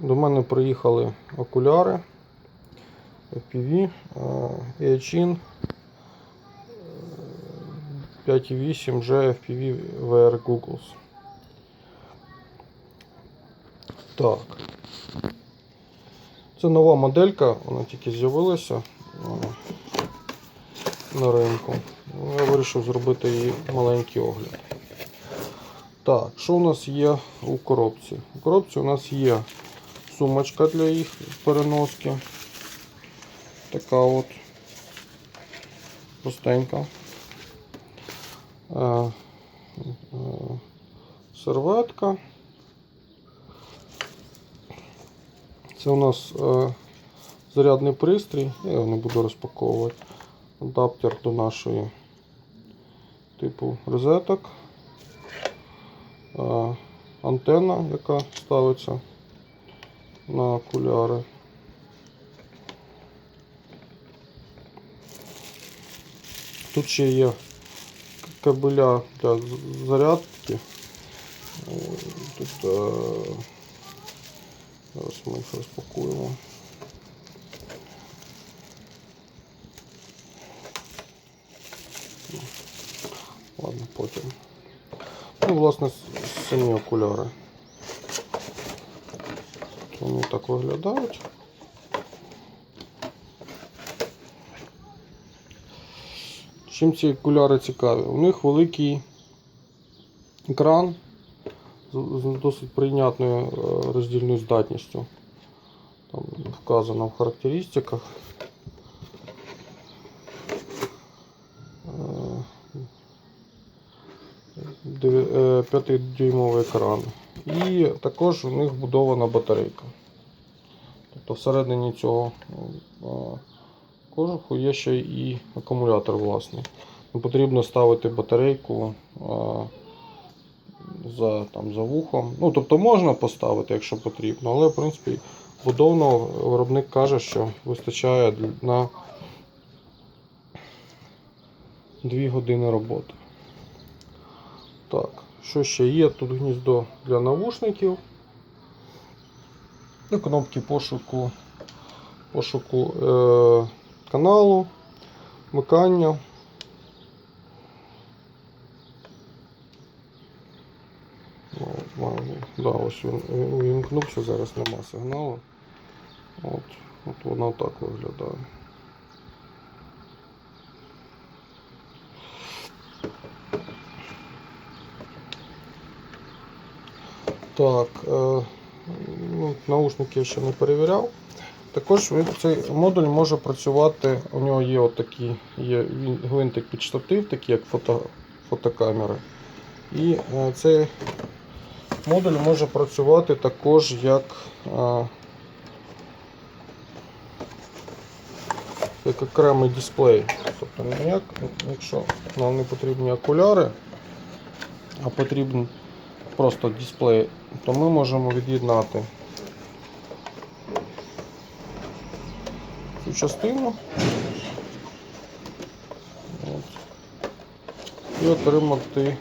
До мене приїхали окуляри FPV Eachin 5.8 G FPV VR Googles. Так. Це нова моделька, вона тільки з'явилася е, на ринку. Я вирішив зробити її маленький огляд. Так, що у нас є у коробці? У коробці у нас є сумочка для їх переноски. Така от простенька. Е, е, серветка. Це у нас е, зарядний пристрій, я його не буду розпаковувати. Адаптер до нашої типу розеток. Е, антенна, яка ставиться на окуляри. Тут ще є кабеля для зарядки. Тут е, зараз ми їх розпакуємо. Ладно, потім. Ну, власне, самі окуляри. Вони так виглядають. Чим ці окуляри цікаві? У них великий екран з досить прийнятною е, роздільною здатністю. Там вказано в характеристиках. Е, 5-дюймовий екран. І також у них вбудована батарейка. Тобто всередині цього е, кожуху є ще і акумулятор власний. Не потрібно ставити батарейку е, за, там, за вухом. Ну, тобто можна поставити, якщо потрібно, але в принципі будовно виробник каже, що вистачає на 2 години роботи. Так, що ще є? Тут гніздо для навушників. І кнопки пошуку, пошуку е, каналу, вмикання. Ну, Да, ось він увімкнувся, зараз нема сигналу. От, от воно так виглядає. Так, е, ну, наушники я ще не перевіряв. Також цей модуль може працювати, у нього є отакий є гвинтик під штатив, такий як фото, фотокамери. І е, цей модуль може працювати також як, е, як окремий дисплей. Тобто не як, якщо нам не потрібні окуляри, а потрібен просто дисплей, то ми можемо від'єднати цю частину От. і отримати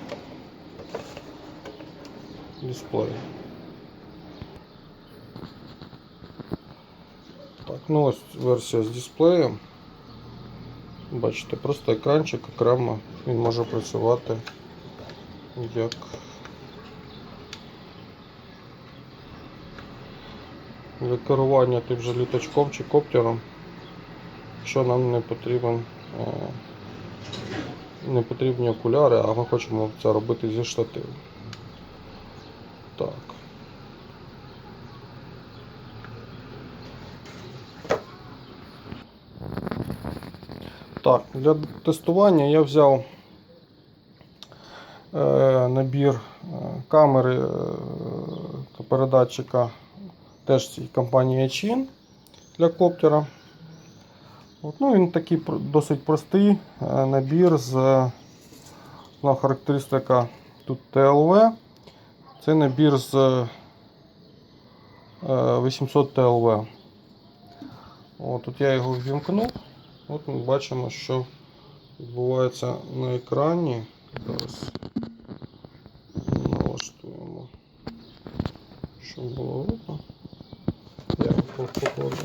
дисплей. Так, ну ось версія з дисплеєм. Бачите, просто екранчик окремо він може працювати як для керування тим же літачком чи коптером, якщо нам не потрібен е, не потрібні окуляри, а ми хочемо це робити зі штативу. Так. Так, для тестування я взяв е, набір е, камери е, та передатчика теж компанії Achin для коптера. От, ну, він такий досить простий е, набір з ну, характеристика тут TLV. Це набір з е, 800 TLV. От, тут я його ввімкнув. От ми бачимо, що відбувається на екрані. Зараз налаштуємо, щоб було видно. Походу.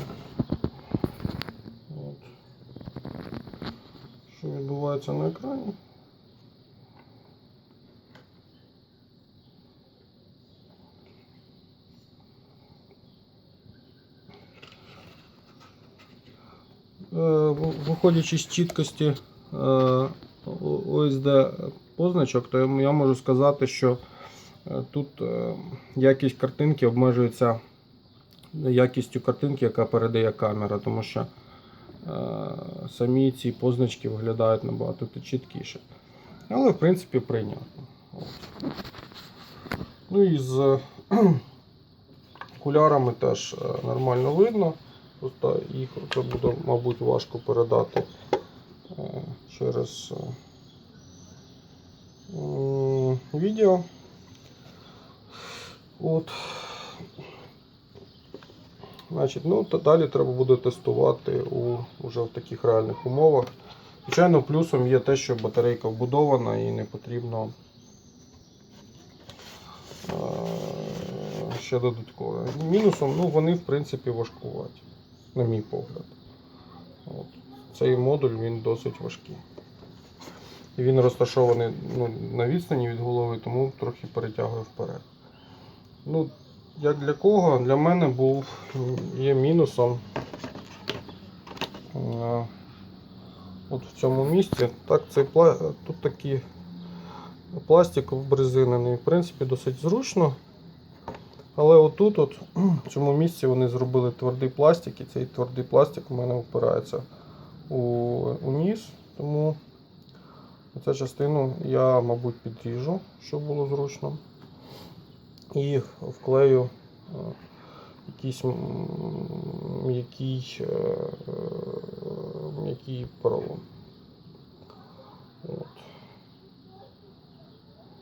От. Що відбувається на екрані? Е, Виходячи з чіткості е, ОСД позначок, то я можу сказати, що е, тут е, якість картинки обмежується якістю картинки, яка передає камера, тому що е, самі ці позначки виглядають набагато чіткіше. Але в принципі прийнятно. От. Ну і з окулярами теж е, нормально видно. Просто їх це буде, мабуть, важко передати е, через відео. От. Значить, ну, та далі треба буде тестувати у, вже в таких реальних умовах. Звичайно, плюсом є те, що батарейка вбудована і не потрібно е, ще додатково. Мінусом, ну, вони в принципі важкуваті, на мій погляд. От. Цей модуль він досить важкий. І він розташований ну, на відстані від голови, тому трохи перетягує вперед. Ну, як для кого? Для мене був є мінусом. е, От в цьому місці. Так, цей тут такий пластик обрезинений, в принципі, досить зручно. Але отут, от, в цьому місці вони зробили твердий пластик, і цей твердий пластик у мене впирається у, у ніс. Тому цю частину я, мабуть, підріжу, щоб було зручно. І вклею е, якийсь м'який, е, е, м'який поролон.